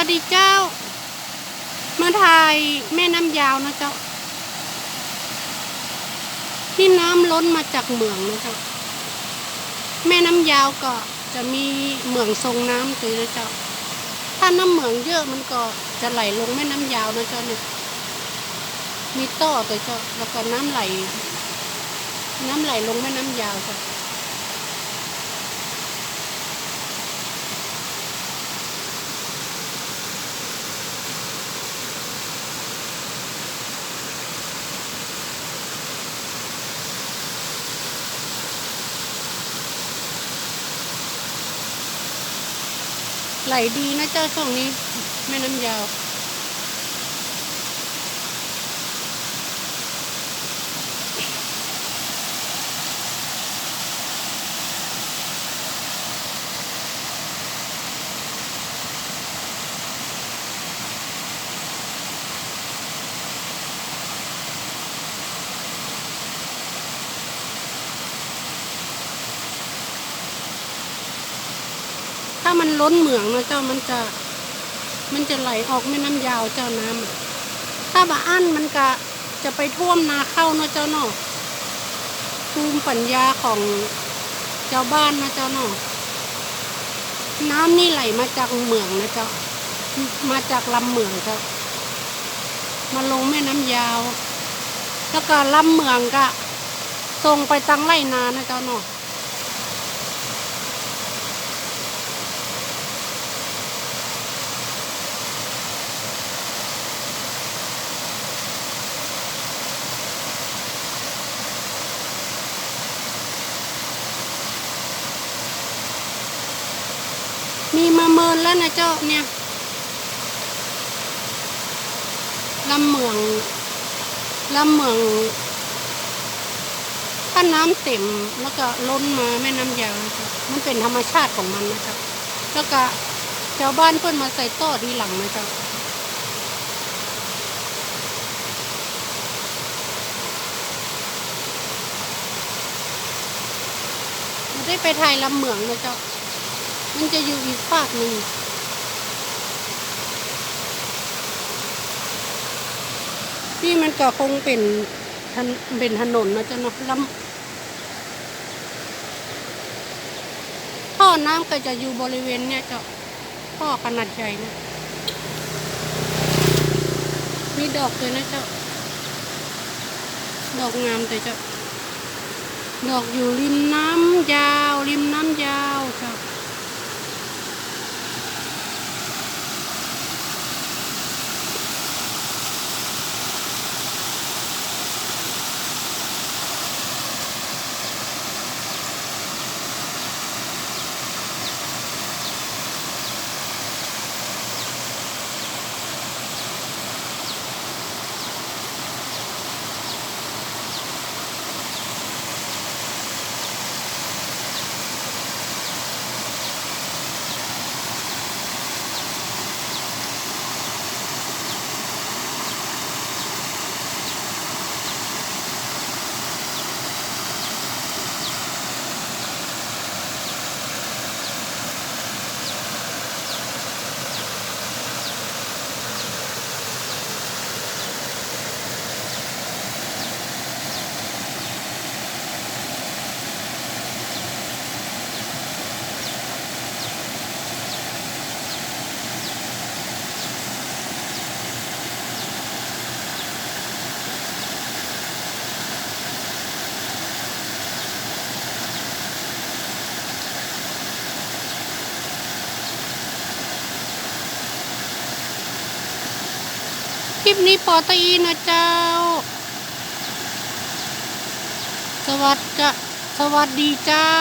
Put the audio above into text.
วัสดีเจ้า มาถ่ายแม่น้ำยาวนะเจ้า ที่น้ำล้นมาจากเหมืองนะเจ้า แม่น้ำยาวก็จะมีเหมืองทรงน้ำตัวนะเจ้า ถ้าน้ำเหมืองเยอะมันก็จะไหลลงแม่น้ำยาวนะเจ้าเนี่ย มีต่อตัวเจ้า แล้วก็น้ำไหล น้ำไหลลงแม่น้ำยาวเจ้า ไหลดีนะเจ้าช่วงนี้แม่น้ำยาว ถ้ามันล้นเหมืองนะเจ้ามันจะ มันจะไหลออกแม่น้ำยาวเจ้าน้ำถ้าบาอั้นมันก็จะไปท่วมนาเข้าเนาะเจ้าเนาะภูมิปัญญาของเจ้าบ้านนะเจ้าเนาะน้ำนี่ไหลมาจากเหมืองนะเจ้ามาจากลำเหมืองเจ้ามาลงแม่น้ำยาว แล้วก็ลำเหมืองก็ส่งไปตังไร่นานะเจ้าเนาะ มีมาเมินแล้วนะเจ้าเนี่ยลำเหมืองลำเหมืองถ้าน้ำเต็มแล้วก็ล้นมาแม่น้ำยาวนะเจ้ามันเป็นธรรมชาติของมันนะเจ้าแล้วก็ชาวบ้านเพิ่นมาใส่ต่อทีหลังนะเจ้าไม่ได้ไปไทยลำเหมืองนะเจ้า มันจะอยู่อีกฝากหนึ่งนี่มันก็คงเป็นถนเป็นถนนนะจ้าเนาะลำท่อน้ำก็จะอยู่บริเวณเนี่ยจ้าท่อขนาดใหญ่นะมีดอกเลยนะเจ้า ดอกงามแต่เจ้า ดอกอยู่ริมน้ำยาวริมน้ำยาวเจ้า คลิปนี้ปอตีนะเจ้า สวัสดีสวัสดีเจ้า